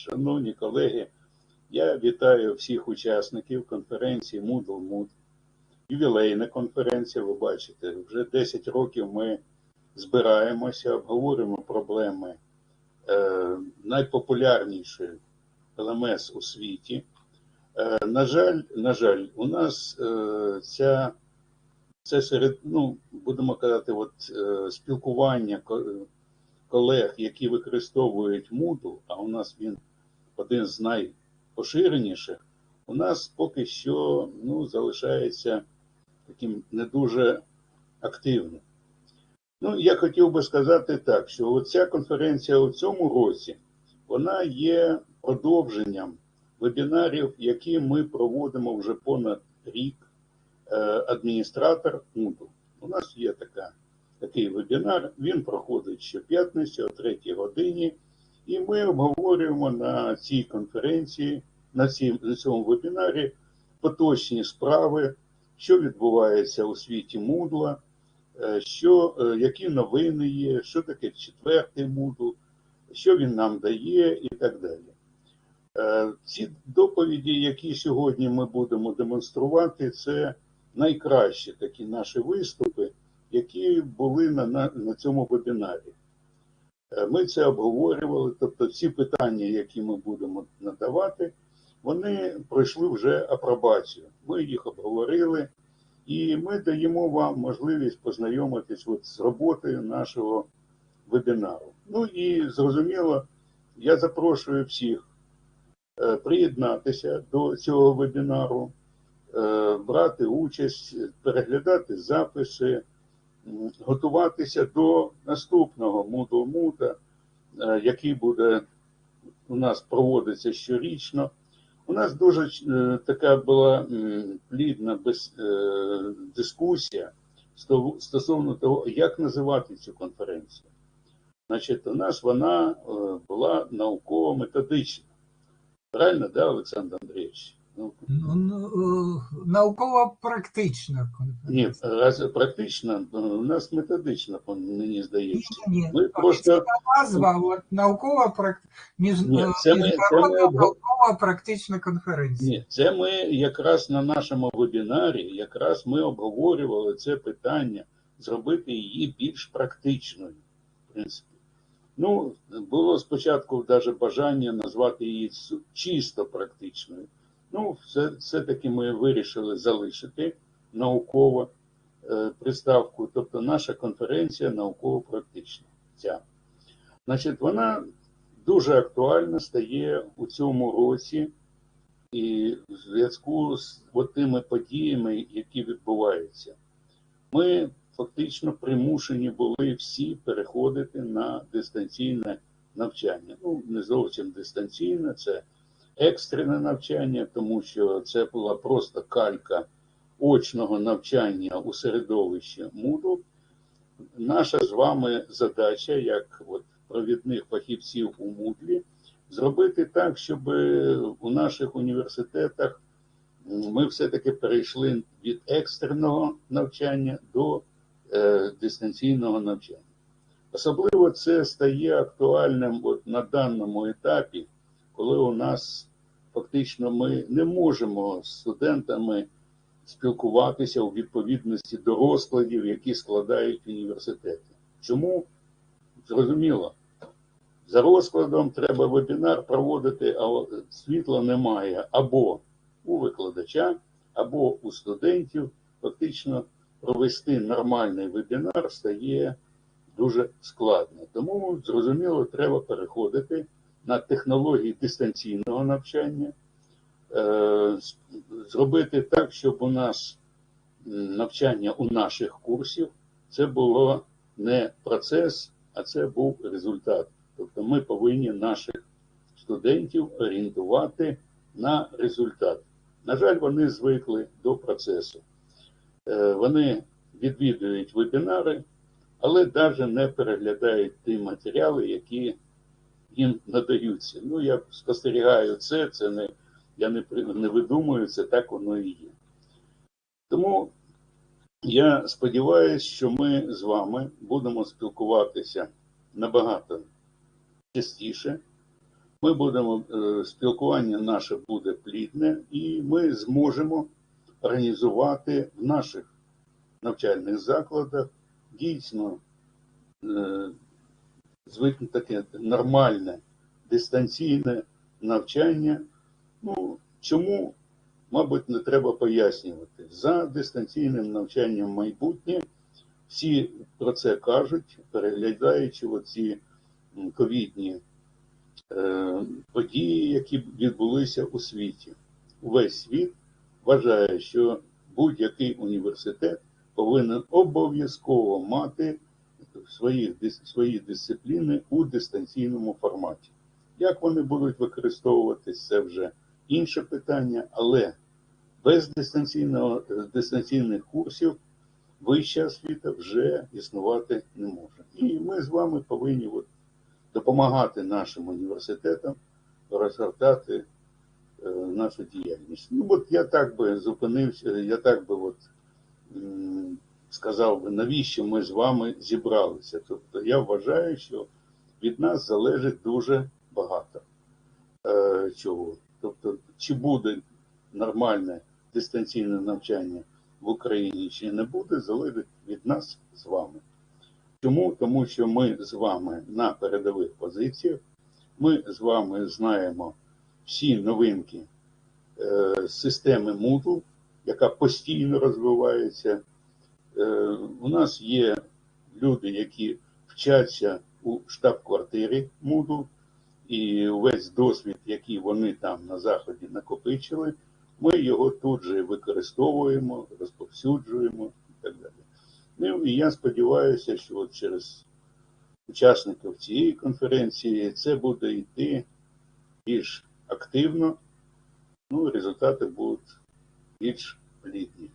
шановні колеги, я вітаю всіх учасників конференції Moodle Mood. Ювілейна конференція, ви бачите, вже 10 років ми збираємося, обговорюємо проблеми е, найпопулярнішої ЛМС у світі. Е, на жаль, на жаль, у нас е, ця, це серед, ну, будемо казати, от, е, спілкування колег, які використовують Moodle, а у нас він один з найпоширеніших, у нас поки що ну, залишається таким не дуже активним. Ну, я хотів би сказати так, що оця конференція у цьому році, вона є продовженням вебінарів, які ми проводимо вже понад рік. Е, Адміністратор Moodle. У нас є така, такий вебінар, він проходить щоп'ятниці о 3 годині, і ми обговорюємо на цій конференції, на, цьому вебінарі поточні справи, що відбувається у світі Moodle, е, що, е, які новини є, що таке четвертий Moodle, що він нам дає і так далі. Е, Ці доповіді, які сьогодні ми будемо демонструвати, це найкращі такі наші виступи, які були на, на, на цьому вебінарі. Е, Ми це обговорювали, тобто ці питання, які ми будемо надавати, вони пройшли вже апробацію. Ми їх обговорили, і ми даємо вам можливість познайомитись от з роботою нашого вебінару. Ну і зрозуміло, я запрошую всіх е, приєднатися до цього вебінару, е, брати участь, переглядати записи, готуватися до наступного Moodle Мута, який буде у нас проводиться щорічно. У нас дуже е, така була плідна е, дискусія стосовно того, як називати цю конференцію. Значить, у нас вона е, була науково-методична. Правильно, да, Олександр Андрійович? Ну, Ну, е, Науково-практична ні, конференція. раз практично, е, у нас методична, мені здається. Ні, ні. Ми просто назва от, наукова прак... між... Ні, е, це ми- це ми наукова-практична конференція. Ні, це ми якраз на нашому вебінарі, якраз ми обговорювали це питання, зробити її більш практичною, в принципі. Ну, було спочатку навіть бажання назвати її чисто практичною. Ну, все, все-таки ми вирішили залишити науково е, приставку, тобто наша конференція науково-практична. Ця. Значить, вона дуже актуальна стає у цьому році. І в зв'язку з тими подіями, які відбуваються, ми фактично примушені були всі переходити на дистанційне навчання. Ну, не зовсім дистанційне, це екстрене навчання, тому що це була просто калька очного навчання у середовищі Moodle. Наша з вами задача, як от провідних фахівців у Moodle, зробити так, щоб у наших університетах ми все-таки перейшли від екстреного навчання до е, дистанційного навчання. Особливо це стає актуальним от на даному етапі, коли у нас фактично ми не можемо з студентами спілкуватися у відповідності до розкладів, які складають університети. Чому? Зрозуміло. За розкладом треба вебінар проводити, а світла немає або у викладача, або у студентів. Фактично провести нормальний вебінар стає дуже складно. Тому, зрозуміло, треба переходити на технології дистанційного навчання, е, зробити так, щоб у нас навчання у наших курсів це було не процес, а це був результат. Тобто ми повинні наших студентів орієнтувати на результат. На жаль, вони звикли до процесу. Е, Вони відвідують вебінари, але навіть не переглядають ті матеріали, які їм надаються. Ну, я спостерігаю це, це не, я не, не видумую, це так воно і є. Тому я сподіваюся, що ми з вами будемо спілкуватися набагато частіше. Ми будемо, е, спілкування наше буде плідне, і ми зможемо організувати в наших навчальних закладах дійсно е, звикне таке нормальне дистанційне навчання. Ну, чому, мабуть, не треба пояснювати. За дистанційним навчанням майбутнє всі про це кажуть, переглядаючи оці ковідні е, події, які відбулися у світі. Увесь світ вважає, що будь-який університет повинен обов'язково мати свої, свої дисципліни у дистанційному форматі. Як вони будуть використовуватись, це вже інше питання, але без дистанційного, дистанційних курсів вища освіта вже існувати не може. І ми з вами повинні от допомагати нашим університетам розгортати е, нашу діяльність. Ну, от я так би зупинився, я так би от, сказав би, навіщо ми з вами зібралися. Тобто я вважаю, що від нас залежить дуже багато е, чого. Тобто, чи буде нормальне дистанційне навчання в Україні, чи не буде, залежить від нас з вами. Чому? Тому що ми з вами на передових позиціях, ми з вами знаємо всі новинки е, системи Moodle, яка постійно розвивається. Е, у нас є люди, які вчаться у штаб-квартирі Moodle, і весь досвід, який вони там на Заході накопичили, ми його тут же використовуємо, розповсюджуємо і так далі. Ну і я сподіваюся, що от через учасників цієї конференції це буде йти більш активно, ну результати будуть більш плідні.